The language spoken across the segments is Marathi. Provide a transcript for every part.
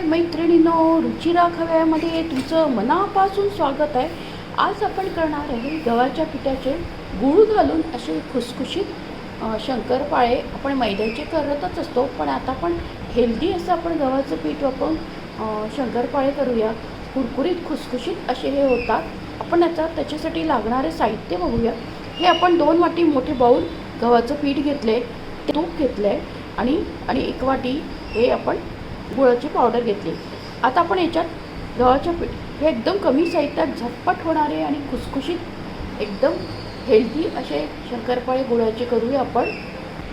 हाय मैत्रिणींनो रुचिरा खव्यामध्ये तुमचं मनापासून स्वागत आहे. आज आपण करणार आहे गव्हाच्या पिठाचे गूळ घालून असे खुसखुशीत शंकरपाळे. आपण मैद्याचे करतच असतो पण आता आपण हेल्दी असं आपण गव्हाचं पीठ वापरून शंकरपाळे करूया. कुरकुरीत खुसखुशीत असे हे होतात. आपण आता त्याच्यासाठी लागणारे साहित्य बघूया. हे आपण दोन वाटी मोठे बाऊल गव्हाचं पीठ घेतले तूप घेतलं आहे आणि आणि एक वाटी हे आपण गुळाची पावडर घेतली. आता आपण याच्यात गव्हाच्या पीठ हे एकदम कमी साहित्यात झटपट होणारे आणि खुसखुशीत एकदम हेल्दी असे शंकरपाळे गुळाचे करूया आपण.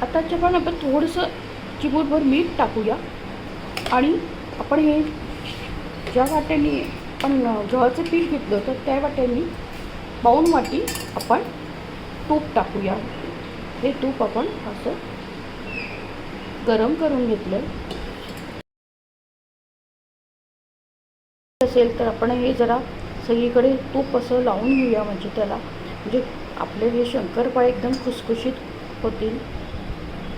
आताच्या पण आपण थोडंसं चिमूटभर मीठ टाकूया. आणि आपण हे ज्या वाट्याने आपण गव्हाचं पीठ घेतलं तर त्या वाट्याने पाऊण वाटी आपण तूप टाकूया. हे तूप आपण असं गरम करून घेतलं असेल तर आपण हे जरा सगळीकडे तूप असं लावून घेऊया म्हणजे त्याला. म्हणजे आपले हे शंकरपाळे एकदम खुसखुशीत होतील.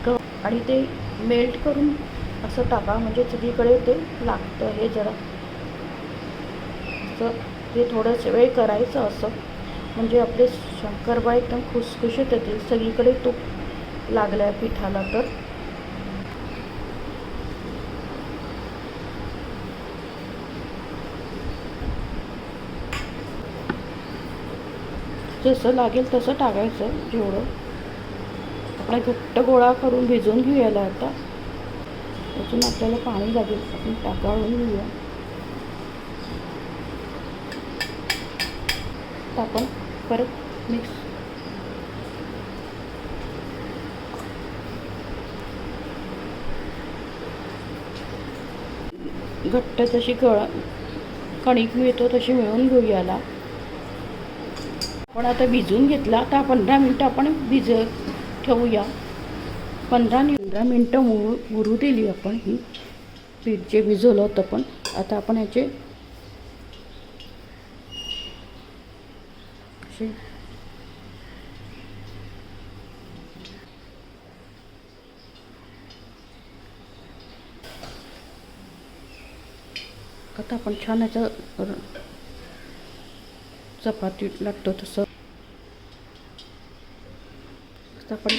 क आणि ते मेल्ट करून असं टाका म्हणजे सगळीकडे ते लागतं हे जरा. असं ते थोडंसं वेळ करायचं असं. म्हणजे आपले शंकरपाळे एकदम खुसखुशीत येतील सगळीकडे तूप लागल्या पिठाला तर. जसं लागेल तसं टाकायचं जेवढं. आपला घट्ट गोळा करून भिजवून घेऊयाला आता. अजून आपल्याला पाणी लागेल. आपण टाकाळून घेऊया. आपण परत मिक्स घट्ट जशी गळ कणिक मिळतो तशी मिळून घेऊयाला. आपण आता भिजवून घेतला आता पंधरा मिनटं आपण भिजत ठेवूया. पंधरा पंधरा मिनटं मुरू मुरू दिली आपण ही. पीठ जे भिजवलं होतं पण आता आपण याचे आता आपण छान याचं चपाती लागतो तसं. आपण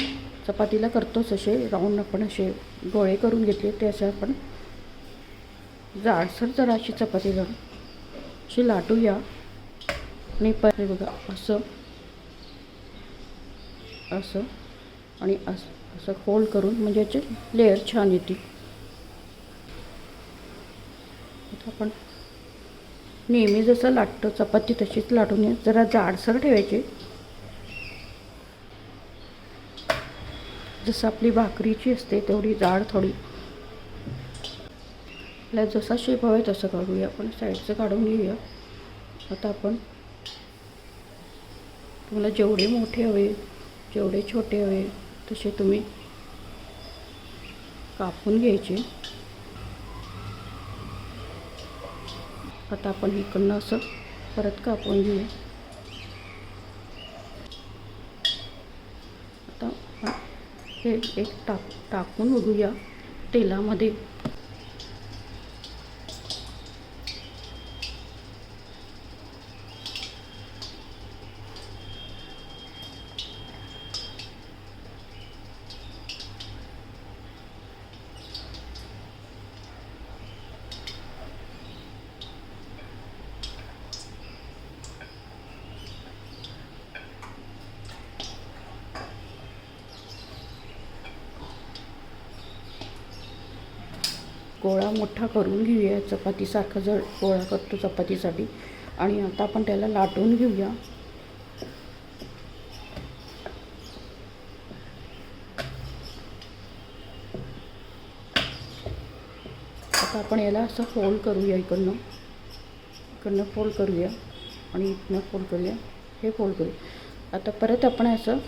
चपातीला करतोच असे राऊंड आपण असे गोळे करून घेतले ते असं आपण जाडसर जरा अशी चपाती घालून अशी लाटूया. आणि पर बघा असं असं आणि असं असं फोल्ड करून म्हणजे याचे लेअर छान येतील आता आपण नेहमी जसं लाटतो चपाती तशीच लाटून घ्या जरा जाडसर ठेवायची. जसं आपली भाकरीची असते तेवढी जाड थोडी. आपल्याला जसा शेप हवा तसं काढूया. आपण साईडचं काढून घेऊया. आता आपण तुम्हाला जेवढे मोठे हवे जेवढे छोटे हवे तसे तुम्ही कापून घ्यायचे. आता आपण इकडनं असं परत कापून घेऊया. आता हे एक टाक टाकून बघूया तेलामध्ये. गोळा मोठा करून घेऊया. चपातीसारखा जर गोळा करतो चपातीसाठी. आणि आता आपण त्याला लाटून घेऊया. आता आपण याला असं फोल्ड करूया इकडनं. इकडनं फोल्ड करूया. आणि इथनं फोल्ड करूया. हे फोल्ड करूया. आता परत आपण असं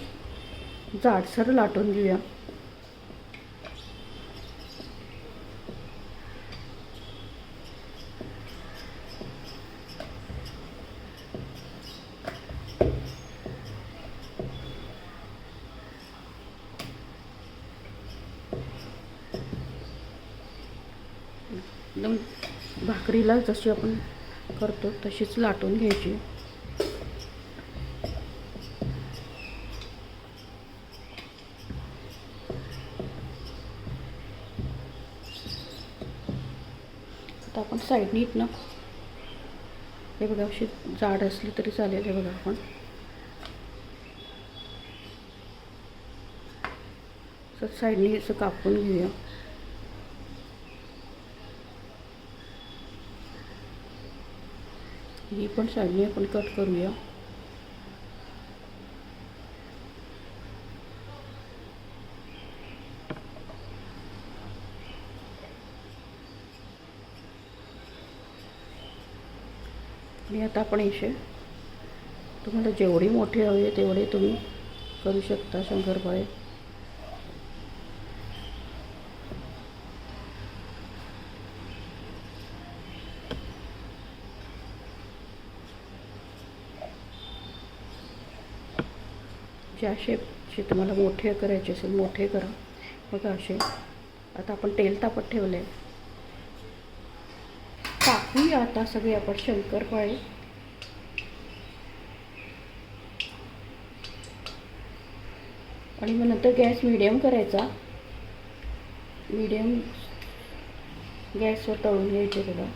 जाडसर लाटून घेऊया एकदम भाकरीला जशी आपण करतो तशीच लाटून घ्यायची. आता आपण साईडनी ना हे बघा अशी जाड असली तरी चालेल हे बघा आपण. साईडने साईडनी असं कापून घेऊया. ही पण साईडने आपण कट करूया. आणि आता आपण इशे तुम्हाला जेवढी मोठी हवी आहे तेवढे तुम्ही करू शकता शंकरपाळे ज्या शेपचे तुम्हाला मोठे करायचे असेल मोठे करा. बघा असे. आता आपण तेल तापत ठेवलं आहे टाकूया आता सगळे आपण शंकरपाळे आणि मग नंतर गॅस मिडियम करायचा. मिडियम गॅसवर तळून घ्यायचे बघा.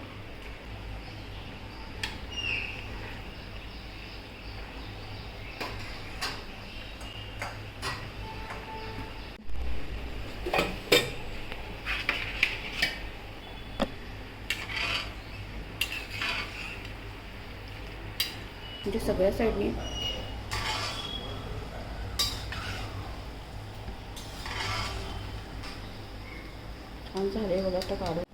म्हणजे सगळ्या साईडनी छान झाले बघा आता काढून.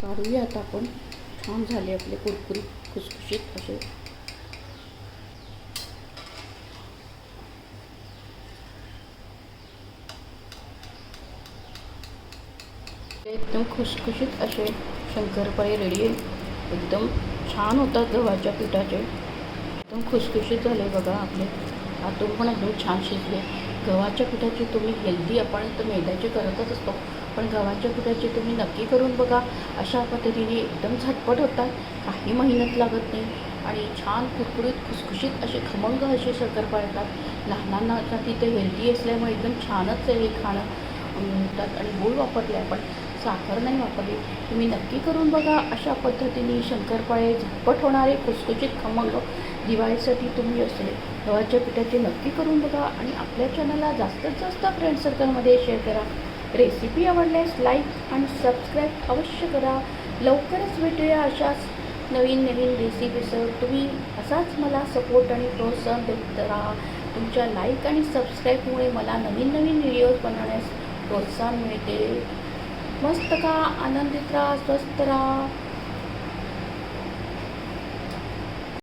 काढूया आता आपण. छान झाले आपले कुरकुरीत खुसखुशीत असे एकदम खुसखुशीत असे शंकरपाळे रेडी आहे एकदम छान होतात गव्हाच्या पिठाचे. एकदम खुसखुशीत झाले बघा आपले. आतून पण एकदम छान शिजले. गव्हाच्या पिठाची तुम्ही हेल्दी आपण तर मैद्याचे करतच असतो. पण गव्हाच्या पिठाची तुम्ही नक्की करून बघा. अशा पद्धतीने एकदम झटपट होतात. काही मेहनत लागत नाही. आणि छान कुरकुरीत खुसखुशीत असे खमंग असे शक्तर पाळतात. लहानांना लहानांसाठी ते हेल्दी असल्यामुळे एकदम छानच आहे हे खाणं. म्हणतात आणि गोड वापरले आपण. साखर नाही वापरली. तुम्ही नक्की करून बघा अशा पद्धतीने शंकरपाळे झटपट होणारे कुसकुचित खमंग दिवाळीसाठी तुम्ही असले गव्हाच्या पिठाचे नक्की करून बघा आणि आपल्या चॅनलला जास्तीत जास्त फ्रेंड सर्कलमध्ये शेअर करा. रेसिपी आवडल्यास लाईक आणि सबस्क्राईब अवश्य करा. लवकरच भेटूया अशाच नवीन नवीन रेसिपीसह तुम्ही असाच मला सपोर्ट आणि प्रोत्साहन देत राहा. तुमच्या लाईक आणि सबस्क्राईबमुळे मला नवीन नवीन व्हिडिओज बनवण्यास प्रोत्साहन मिळते. मस्त का आनंदित राहा स्वस्थ राहा.